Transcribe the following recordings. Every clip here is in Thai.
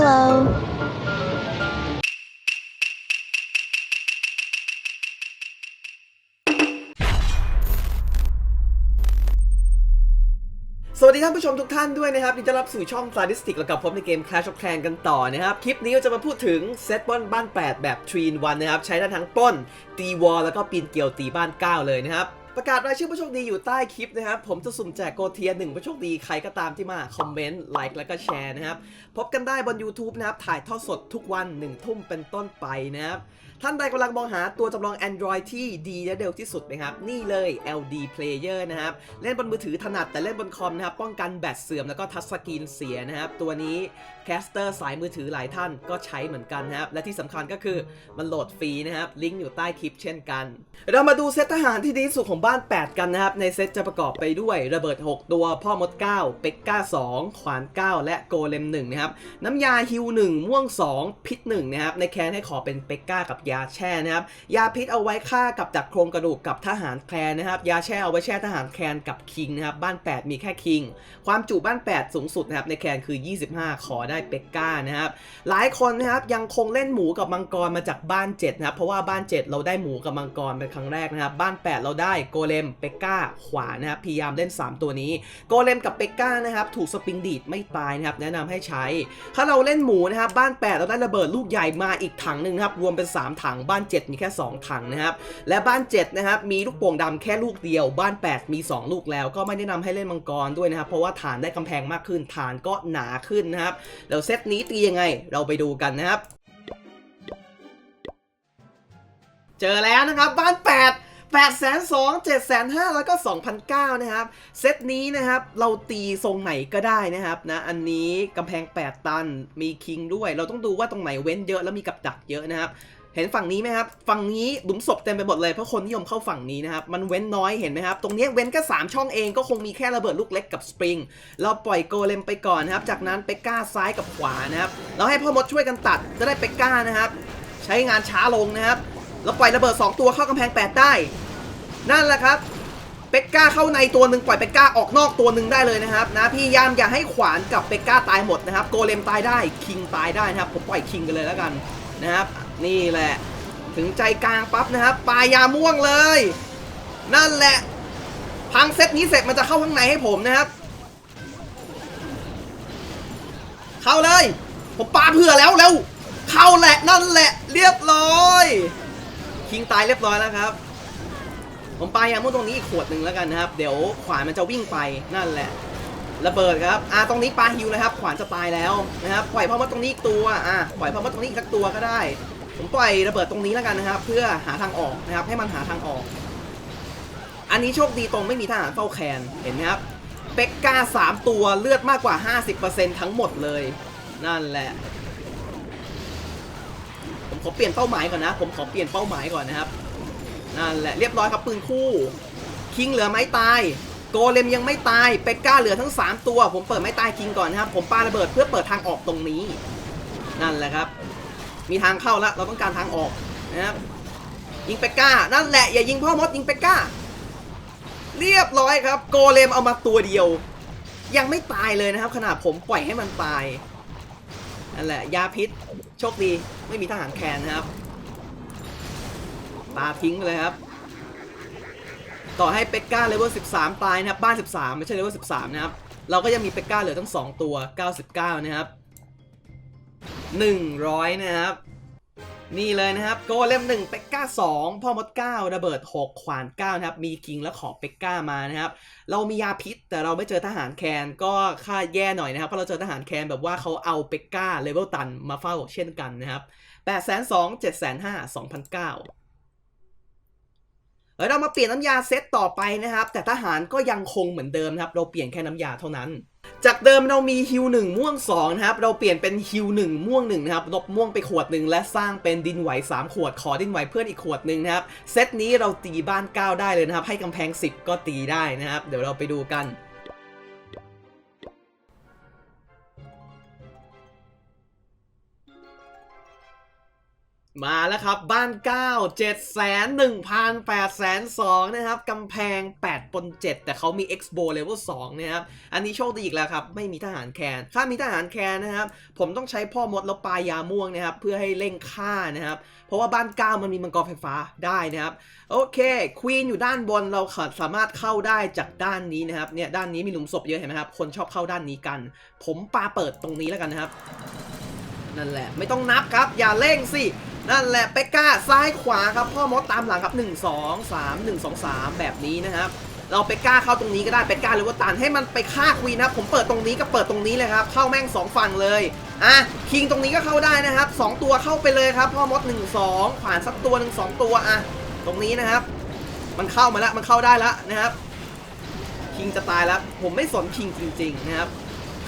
Hello. สวัสดีท่านผู้ชมทุกท่านด้วยนะครับยินดีต้อนรับสู่ช่อง s t a t i s t i c แล้วกับผมในเกม Clash of Clans กันต่อนะครับ คลิปนี้เราจะมาพูดถึงเซตบอลบ้าน 8 แบบ 3 in 1 นะครับ ใช้ได้ทั้งปล้น ตีวอลแล้วก็ปีนเกลียวตีบ้าน 9 เลยนะครับ ประกาศรายชื่อผู้โชคดีอยู่ใต้คลิปนะครับ ผมจะสุ่มแจกโกเทียหนึ่งผู้โชคดีใครก็ตามที่มา คอมเมนต์ ไลค์ แล้วก็แชร์นะครับ พบกันได้บน YouTube นะครับ ถ่ายทอดสดทุกวัน1ทุ่มเป็นต้นไปนะครับ ท่านใดกำลังมองหาตัวจำลอง Android ที่ดีและเร็วที่สุดนะครับ นี่เลย LD Player นะครับ เล่นบนมือถือถนัดแต่เล่นบนคอมนะครับ ป้องกันแบตเสื่อมแล้วก็ทัชสกรีนเสียนะครับ ตัวนี้แคสเตอร์สายมือถือหลายท่านก็ใช้เหมือนกันนะครับ และที่สำคัญก็คือมันโหลดฟรีนะครับ ลิงก์อยู่ใต้คลิปเช่นกัน เรามาดูเซตทหารที่ดีที่สุดของบ้าน 8 กันนะครับ ในเซตจะประกอบไปด้วยระเบิด 6 ตัว พ่อมด 9 เป็กก้า 2 ขวาน 9 และโกเลม1นะครับ น้ำยาฮิว1ม่วง 2 พิษ1นะครับ ในแคนให้ขอเป็นเป็กก้ากับยาแช่นะครับ ยาพิษเอาไว้ฆ่ากับดักโครงกระดูกกับทหารแคลนนะครับ ยาแช่เอาไว้แช่ทหารแคลนกับคิงนะครับ บ้าน 8 มีแค่คิง ความจุบ้าน 8 สูงสุดนะครับในแคลนคือ 25 ขอได้เป็กก้านะครับ หลายคนนะครับยังคงเล่นหมูกับมังกรมาจากบ้าน7นะครับ เพราะว่าบ้าน 7 เราได้หมูกับมังกรเป็นครั้งแรกนะครับ บ้าน 8 เราได้โกเลมเป็กก้าขวานะครับ พยายามเล่น 3 ตัวนี้ โกเลมกับเป็กก้านะครับ ถูกสปริงดีดไม่ตายนะครับ แนะนำให้ใช้ ถ้าเราเล่นหมูนะครับ บ้าน 8 เราได้ระเบิดลูกใหญ่มาอีกถังหนึ่งนะครับ รวมเป็น 3ถัง บ้าน 7 มีแค่ 2 ถังนะครับ และบ้าน 7 นะครับ มีลูกโป่งดำแค่ลูกเดียว บ้าน 8 มี 2 ลูกแล้ว ก็ไม่แนะนำให้เล่นมังกรด้วยนะครับ เพราะว่าฐานได้กำแพงมากขึ้น ฐานก็หนาขึ้นนะครับ แล้วเซตนี้ตียังไง เราไปดูกันนะครับ เจอแล้วนะครับบ้าน 8 8 2 0 0 7 5 0 0แล้วก็ 2,009นะครับ เซตนี้นะครับ เราตีทรงไหนก็ได้นะครับนะ อันนี้กำแพง 8 ตัน มีคิงด้วย เราต้องดูว่าตรงไหนเว้นเยอะแล้วมีกับดักเยอะนะครับ เห็นฝั่งนี้ไหมครับ ฝั่งนี้หลุมศพเต็มไปหมดเลยเพราะคนนิยมเข้าฝั่งนี้นะครับ มันเว้นน้อยเห็นไหมครับ ตรงนี้เว้นแค่3ช่องเองก็คงมีแค่ระเบิดลูกเล็กกับสปริง เราปล่อยโกเลมไปก่อนนะครับ จากนั้นเปก้าซ้ายกับขวานะครับ เราให้พ่อมดช่วยกันตัดจะได้เปกก้านะครับ ใช้งานช้าลงนะครับ เราปล่อยระเบิด 2 ตัวเข้ากำแพง8ได้ นั่นแหละครับเปกก้าเข้าในตัวหนึ่งปล่อยเปกก้าออกนอกตัวหนึ่งได้เลยนะครับนะพี่ยามอย่าให้ขวานกับเปกก้าตายหมดนะครับ โกเลมตายได้คิงตายได้นะครับผมปล่อยคิงกันเลยแล้วกันนะครับ นี่แหละ ถึงใจกลางปั๊บนะครับปลายาม่วงเลย นั่นแหละ พังเซตนี้เสร็จมันจะเข้าข้างในให้ผมนะครับ เข้าเลย ผมปาเผื่อแล้วเร็วเข้าแหละนั่นแหละเรียบร้อย คิงตายเรียบร้อยแล้วครับ ผมปายาม่วงตรงนี้อีกขวดหนึ่งแล้วกันนะครับ เดี๋ยวขวานมันจะวิ่งไปนั่นแหละระเบิดครับอ่าตรงนี้ปลาฮิวเลยครับ ขวานจะตายแล้วนะครับ ปล่อยพอมาตรงนี้อีกตัว อ่าปล่อยพอมาตรงนี้อีกสักตัวก็ได้ ผมปล่อยระเบิดตรงนี้แล้วกันนะครับ เพื่อหาทางออกนะครับ ให้มันหาทางออก อันนี้โชคดีตรงไม่มีทหารเฝ้าแคนเห็นไหมครับเป็กก้าสามตัวเลือดมากกว่า 50%ทั้งหมดเลย นั่นแหละ ผมขอเปลี่ยนเป้าหมายก่อนนะ ผมขอเปลี่ยนเป้าหมายก่อนนะครับ นั่นแหละเรียบร้อยครับปืนคู่ คิงเหลือไม้ตาย โกเลมยังไม่ตายเป็กก้าเหลือทั้ง 3 ตัว ผมเปิดไม้ตายคิงก่อนนะครับ ผมปาระเบิดเพื่อเปิดทางออกตรงนี้ นั่นแหละครับ มีทางเข้าแล้วเราต้องการทางออกนะครับยิงเป็ก้า นั่นแหละอย่ายิงพ่อมดยิงเป็ก้า เรียบร้อยครับ โกเลมเอามาตัวเดียว ยังไม่ตายเลยนะครับ ขนาดผมปล่อยให้มันตายนั่นแหละยาพิษโชคดีไม่มีทหารแคนนะครับตาทิ้งเลยครับ ต่อให้เป็ก้าเลเวล13 ตายนะครับ บ้าน 13 ไม่ใช่เลเวล13 นะครับ เราก็ยังมีเป็กก้าเหลือทั้ง 2 ตัว 99 นะครับ 100 นะครับ นี่เลยนะครับ โกเลม1 เป็กก้า 2 พ่อมด 9 ระเบิด 6 ขวาน 9 นะครับ มีคิงและขอเป็กก้ามานะครับ เรามียาพิษแต่เราไม่เจอทหารแคนก็ค่าแย่หน่อยนะครับ เพราะเราเจอทหารแคนแบบว่าเขาเอาเป็กก้าเลเวลตันมาเฝ้าเช่นกันนะครับ8 2 0 0 7 5 0 0 2,009เดี๋ยวเรามาเปลี่ยนน้ำยาเซตต่อไปนะครับ แต่ทหารก็ยังคงเหมือนเดิมนะครับ เราเปลี่ยนแค่น้ำยาเท่านั้น จากเดิมเรามีฮิวหนึ่งม่วง2นะครับ เราเปลี่ยนเป็นฮิวหนึ่งม่วง1นะครับลบม่วงไปขวดหนึ่งและสร้างเป็นดินไหว 3 ขวดขอดินไหวเพื่อนอีกขวดหนึ่งนะครับ เซตนี้เราตีบ้าน 9 ได้เลยนะครับ ให้กำแพง 10 ก็ตีได้นะครับ เดี๋ยวเราไปดูกัน มาแล้วครับ บ้าน 9 7 1 0 0 0 8 2 0 0นะครับกำแพง 8 ปน 7 แต่เขามี Expo Level 2นะครับ อันนี้โชคดีอีกแล้วครับ ไม่มีทหารแคนถ้ามีทหารแคนนะครับ ผมต้องใช้พ่อมดแล้วปลายาม่วงนะครับ เพื่อให้เร่งฆ่านะครับ เพราะว่าบ้าน 9 มันมีมังกรไฟฟ้าได้นะครับ โอเคควีนอยู่ด้านบนเราสามารถเข้าได้จากด้านนี้นะครับเนี่ยด้านนี้มีหลุมศพเยอะเห็นไหมครับคนชอบเข้าด้านนี้กัน ผมปาเปิดตรงนี้แล้วกันนะครับ นั่นแหละไม่ต้องนับครับอย่าเร่งสิ นั่นแหละเปกก้าซ้ายขวาครับพ่อมดตามหลังครับ 1 2 3 1 2 3 แบบนี้นะครับเราเปกก้าเข้าตรงนี้ก็ได้เปกก้าหรือว่าตันให้มันไปฆ่าควีนนะผมเปิดตรงนี้ก็เปิดตรงนี้เลยครับเข้าแม่ง 2 ฝั่งเลยอะคิงตรงนี้ก็เข้าได้นะครับ 2 ตัวเข้าไปเลยครับพ่อมด 1 2 ผ่านสักตัวหนึ่งสองตัวอะตรงนี้นะครับ มันเข้ามาแล้วมันเข้าได้แล้วนะครับ คิงจะตายแล้ว ผมไม่สนคิงจริง ๆ นะครับ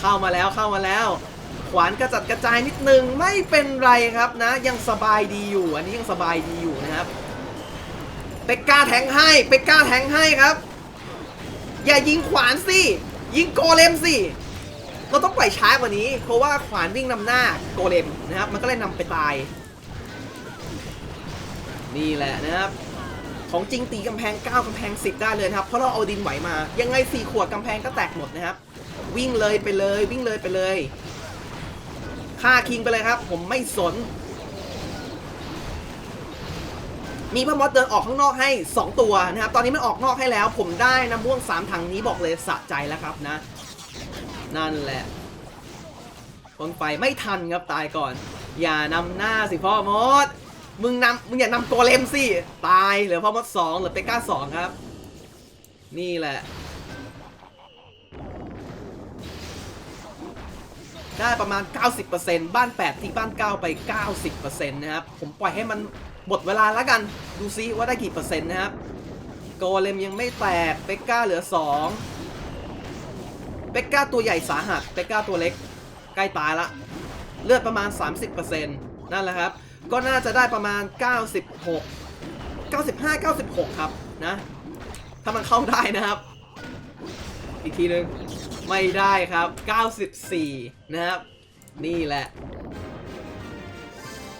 เข้ามาแล้วเข้ามาแล้ว ขวานกระจัดกระจายนิดนึงไม่เป็นไรครับนะ ยังสบายดีอยู่ อันนี้ยังสบายดีอยู่นะครับเป็กก้าแทงให้เป็กก้าแทงให้ครับ อย่ายิงขวานสิยิงโกเลมสิเราต้องปล่อยช้ากว่านี้ เพราะว่าขวานวิ่งนำหน้าโกเลมนะครับ มันก็เลยนำไปตาย นี่แหละนะครับของจริงตีกำแพง 9กำแพง 10 ได้เลยนะครับ เพราะเราเอาดินไหวมา ยังไง 4 ขวดกำแพงก็แตกหมดนะครับ วิ่งเลยไปเลย วิ่งเลยไปเลย ฆ่าคิงไปเลยครับ ผมไม่สน มีพ่อมดเดินออกข้างนอกให้ 2 ตัวนะครับ ตอนนี้มันออกนอกให้แล้ว ผมได้น้ำม่วง 3 ถังนี้บอกเลยสะใจแล้วครับนะ นั่นแหละคนไฟไม่ทันครับตายก่อน อย่านำหน้าสิพ่อมดมึงนำมึงอย่านำโกเลมสิ ตายเหลือพ่อมดสองเหลือเปก้าสองครับ นี่แหละ ได้ประมาณ 90%บ้าน 8 ที่บ้าน 9 ไป 90%นะครับ ผมปล่อยให้มันหมดเวลาแล้วกัน ดูซิว่าได้กี่เปอร์เซ็นต์นะครับ โกเลมยังไม่แตก เปกก้าเหลือ 2 เปกก้าตัวใหญ่สาหัส เปกก้าตัวเล็ก ใกล้ตายละ เลือดประมาณ 30%นั่นแหละครับ ก็น่าจะได้ประมาณ 96 95 96 ครับนะ ถ้ามันเข้าได้นะครับ อีกทีหนึ่ง ไม่ได้ครับ 94 นะครับ นี่แหละ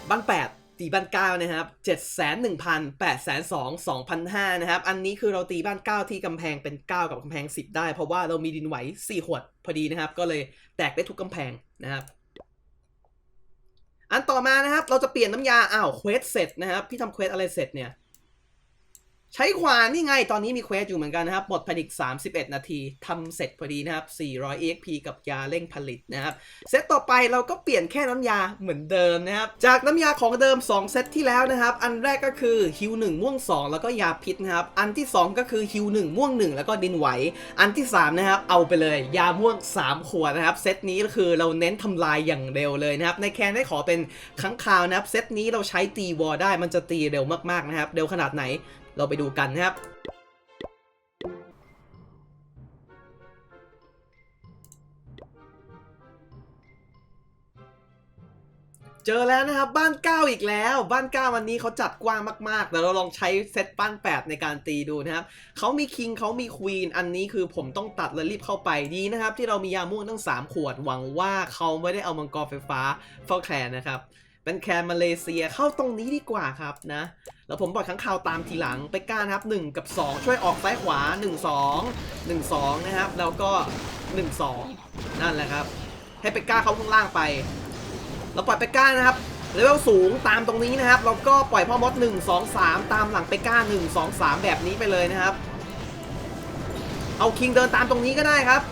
บ้าน8ตีบ้าน9นะครับ 701,000 802 2,005นะครับ อันนี้คือเราตีบ้าน 9 ที่กำแพงเป็น 9 กับกำแพง 10 ได้ เพราะว่าเรามีดินไหว 4 ขวดพอดีนะครับ ก็เลยแตกได้ทุกกำแพงนะครับอันต่อมานะครับ เราจะเปลี่ยนน้ำยา อ้าว เควสเสร็จนะครับ พี่ทำเควสอะไรเสร็จเนี่ย ใช้ขวานนี่ไง ตอนนี้มีเควสอยู่เหมือนกันนะครับ หมดภายในอีก 31 นาทีทำเสร็จพอดีนะครับ 400 EXP กับยาเร่งผลิตนะครับ เซตต่อไปเราก็เปลี่ยนแค่น้ำยาเหมือนเดิมนะครับ จากน้ำยาของเดิม 2 เซตที่แล้วนะครับ อันแรกก็คือฮิว1ม่วง 2 แล้วก็ยาพิษนะครับ อันที่ 2 ก็คือฮิว1ม่วง 1 แล้วก็ดินไหว อันที่ 3 นะครับ เอาไปเลย ยาม่วง 3 ขวดนะครับ เซตนี้ก็คือเราเน้นทำลายอย่างเร็วเลยนะครับ ในแคนได้ขอเป็นครั้งคราวนะครับ เซตนี้เราใช้ตีวอลได้ มันจะตีเร็วมากๆนะครับ เร็วขนาดไหน เราไปดูกันนะครับเจอแล้วนะครับบ้าน 9 อีกแล้ว บ้าน 9 วันนี้เขาจัดกว้างมากๆเดี๋ยวเราลองใช้เซตบ้าน 8 ในการตีดูนะครับเขามีคิงเขามีควีนอันนี้คือผมต้องตัดและรีบเข้าไปดีนะครับ ที่เรามียาม่วงตั้ง 3 ขวดหวังว่าเขาไม่ได้เอามังกรไฟฟ้าเฝ้าแคลนนะครับ เป็นแคนมาเลเซียเข้าตรงนี้ดีกว่าครับนะ แล้วผมปล่อยข้างข่าวตามทีหลังไปก้านครับ 1 กับ 2 ช่วยออกซ้ายขวา 1 2 1 2 นะครับ แล้วก็ 1 2 นั่นแหละครับ ให้ไปก้าเข้าข้างล่างไป เราปล่อยไปก้านะครับเลเวลสูงตามตรงนี้นะครับเราก็ปล่อยพ่อมด 1 2 3 ตามหลังไปก้า 1 2 3 แบบนี้ไปเลยนะครับ เอาคิงเดินตามตรงนี้ก็ได้ครับ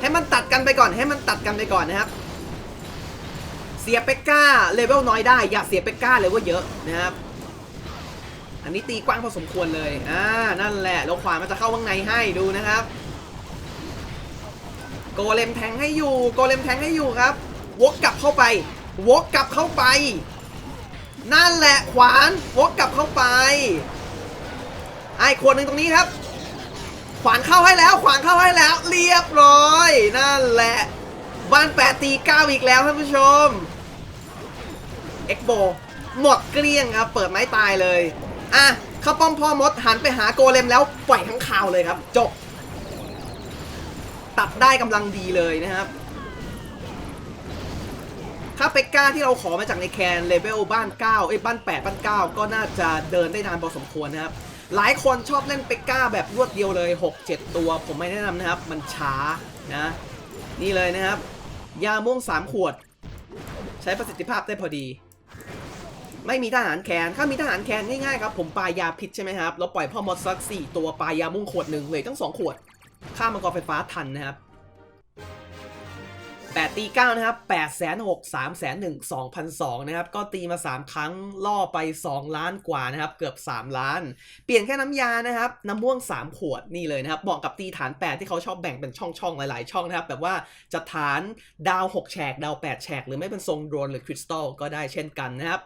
ให้มันตัดกันไปก่อนให้มันตัดกันไปก่อนนะครับ เสียเปกก้าเลเวลน้อยได้ อย่าเสียเปกก้าเลเวลเยอะนะครับอันนี้ตีกว้างพอสมควรเลยอ่านั่นแหละแล้วขวามันจะเข้าข้างในให้ดูนะครับ โกเลมแทงให้อยู่ โกเลมแทงให้อยู่ครับ วกกลับเข้าไป วกกลับเข้าไป นั่นแหละขวาน วกกลับเข้าไปไอ้ขวดหนึ่งตรงนี้ครับ ขวานเข้าให้แล้ว ขวานเข้าให้แล้ว เรียบร้อย นั่นแหละ บ้านแปดตีเก้าอีกแล้วท่านผู้ชม เอ็กโบหมดเกลี้ยงครับ เปิดไม้ตายเลย อะข้าป้อมพ่อมดหันไปหาโกเลมแล้วปล่อยทั้งข่าวเลยครับ จบ ตัดได้กำลังดีเลยนะครับถ้าเป็ก้าที่เราขอมาจากในแคนเลเวลบ้าน 9 เอ้ยบ้าน 8 บ้าน 9 ก็น่าจะเดินได้นานพอสมควรนะครับ หลายคนชอบเล่นเป็กก้าแบบรวดเดียวเลย 6-7 ตัว ผมไม่แนะนำนะครับ มันช้านะ นี่เลยนะครับ ยาม่วง 3 ขวด ใช้ประสิทธิภาพได้พอดี ไม่มีทหารแคนถ้ามีทหารแคนง่ายๆครับผมปายาพิษใช่ไหมครับแล้วปล่อยพ่อมดสัก4ตัวปายามุ่งขวดหนึ่งเลยตั้ง2ขวดข้ามมังกรไฟฟ้าทันนะครับ8ตี9นะครับ8แสน6 3แสน1 2,002นสองนะครับ ก็ตีมา3ครั้งล่อไป2ล้านกว่านะครับ เกือบ3ล้าน เปลี่ยนแค่น้ำยานะครับ น้ำม่วง3ขวดนี่เลยนะครับเหมาะกับตีฐาน8ที่เขาชอบแบ่งเป็นช่องๆ หลายๆ ช่องนะครับ แบบว่าจะฐานดาว6แฉก ดาว8แฉก หรือไม่เป็นทรงโดรนหรือคริสตัลก็ได้เช่นกันนะครับ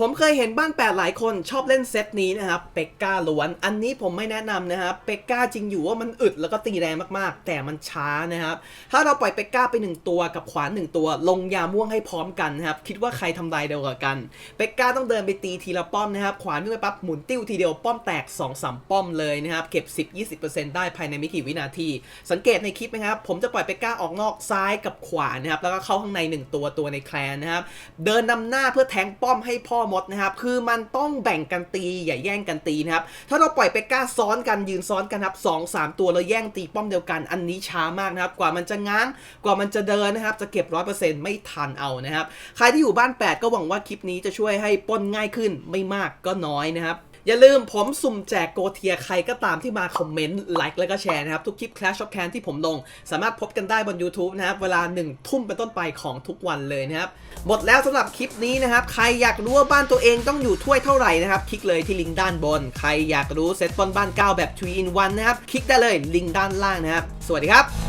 ผมเคยเห็นบ้านแปดหลายคนชอบเล่นเซตนี้นะครับเป็กก้าล้วน อันนี้ผมไม่แนะนำนะครับเป็กก้าจริงอยู่ว่ามันอึดแล้วก็ตีแรงมากๆ แต่มันช้านะครับ ถ้าเราปล่อยเป็กก้าไป 1 ตัวกับขวาน 1 ตัว ลงยาม่วงให้พร้อมกันนะครับ คิดว่าใครทำลายเดียวกันเป็กก้าต้องเดินไปตีทีละป้อมนะครับ ขวานขึ้นไปปั๊บหมุนติ้วทีเดียวป้อมแตก2 3ป้อมเลยนะครับเก็บ 10-20%ได้ภายในไม่กี่วินาที สังเกตในคลิปนะครับผมจะปล่อยเป็กก้าออกนอกซ้ายกับขวานะครับแล้วก็เข้าข้างใน 1 ตัวตัวในแคลนนะครับเดินนำหน้าเพื่อแทงป้อมให้พ่อมดนะครับ คือมันต้องแบ่งกันตีอย่าแย่งกันตีนะครับ ถ้าเราปล่อยเป็กก้าซ้อนกันยืนซ้อนกันครับสองสามตัวแล้วแย่งตีป้อมเดียวกัน อันนี้ช้ามากนะครับ กว่ามันจะง้าง กว่ามันจะเดินนะครับ จะเก็บร้อยเปอร์เซ็นต์ไม่ทันเอานะครับ ใครที่อยู่บ้าน 8 ก็หวังว่าคลิปนี้จะช่วยให้ป้นง่ายขึ้นไม่มากก็น้อยนะครับ อย่าลืมผมสุ่มแจกโกเทียใครก็ตามที่มาคอมเมนต์ไลค์แล้วก็แชร์นะครับ ทุกคลิป Clash of Clans ที่ผมลง สามารถพบกันได้บน YouTube นะครับเวลา 1 ทุ่มเป็นต้นไปของทุกวันเลยนะครับ หมดแล้วสำหรับคลิปนี้นะครับ ใครอยากรู้ว่าบ้านตัวเองต้องอยู่ถ้วยเท่าไหร่นะครับ คลิกเลยที่ลิงก์ด้านบน ใครอยากรู้เซตบอลบ้าน9แบบ 3 in 1 นะครับ คลิกได้เลยลิงก์ด้านล่างนะครับ สวัสดีครับ